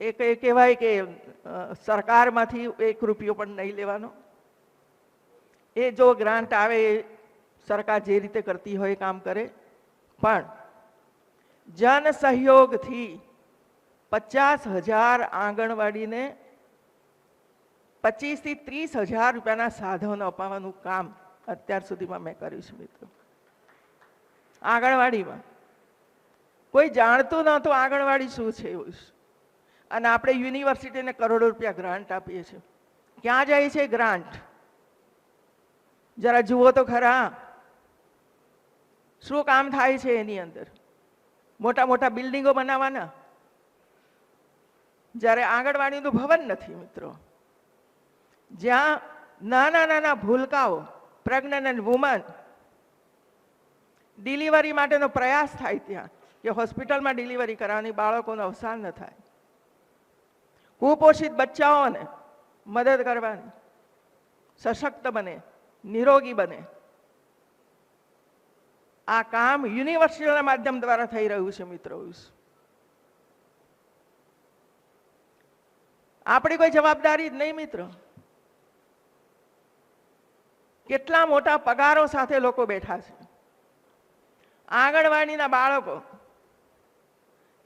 એ કહેવાય કે સરકારમાંથી એક રૂપિયો પણ નહીં લેવાનો. એ જો ગ્રાન્ટ આવે સરકાર જે રીતે કરતી હોય કામ કરે. પણ જન સહયોગથી પચાસ હજાર આંગણવાડીને પચીસથી ત્રીસ હજાર રૂપિયાના સાધનો અપાવવાનું કામ અત્યાર સુધીમાં મેં કર્યું છે, મિત્રો. આંગણવાડીમાં. કોઈ જાણતું નહોતું આંગણવાડી શું છે એવું. અને આપણે યુનિવર્સિટીને કરોડો રૂપિયા ગ્રાન્ટ આપીએ છીએ. ક્યાં જાય છે ગ્રાન્ટ? જરા જુઓ તો ખરા. શું કામ થાય છે એની અંદર? મોટા મોટા બિલ્ડિંગો બનાવવાના? જ્યારે આંગણવાડીનું ભવન નથી મિત્રો. જ્યાં નાના નાના ભૂલકાઓ પ્રેગ્નન્ટ વુમન ડિલિવરી માટેનો પ્રયાસ થાય ત્યાં, કે હોસ્પિટલમાં ડિલિવરી કરાવવાની બાળકોનું અવસાન ન થાય. કુપોષિત બચ્ચાઓને મદદ કરવાની. સશક્ત બને, નિરોગી બને. આ કામ યુનિવર્સિટીના માધ્યમ દ્વારા થઈ રહ્યું છે મિત્રો. આપણી કોઈ જવાબદારી જ નહીં મિત્રો. કેટલા મોટા પગારો સાથે લોકો બેઠા છે. આંગણવાડીના બાળકો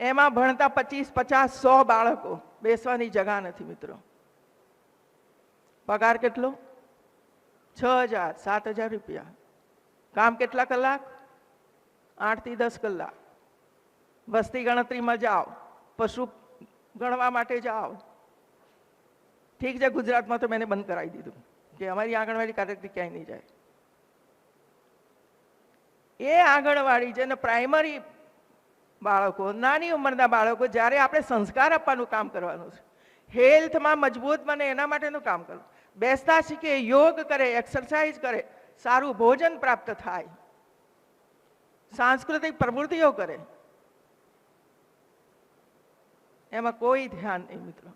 એમાં ભણતા પચીસ, પચાસ, સો બાળકો બેસવાની જગા નથી મિત્રો. પગાર કેટલો? છ હજાર, સાત હજાર રૂપિયા. કામ કેટલા કલાક? આઠથી દસ કલાક. વસ્તી ગણતરીમાં જાઓ, પશુ ગણવા માટે જાઓ. ઠીક છે, ગુજરાતમાં તો મેં બંધ કરાવી દીધું કે અમારી આંગણવાડી કાર્યક્રમ ક્યાંય નહીં જાય. એ આંગણવાડી જેને પ્રાઇમરી બાળકો, નાની ઉંમરના બાળકો, જ્યારે આપણે સંસ્કાર આપવાનું કામ કરવાનું છે. હેલ્થમાં મજબૂત બને એના માટેનું કામ કરવું બેસતા શીખે, યોગ કરે, એક્સરસાઇઝ કરે, સારું ભોજન પ્રાપ્ત થાય. સાંસ્કૃતિક પ્રવૃત્તિઓ કરે. એમાં કોઈ ધ્યાન નહીં, મિત્રો.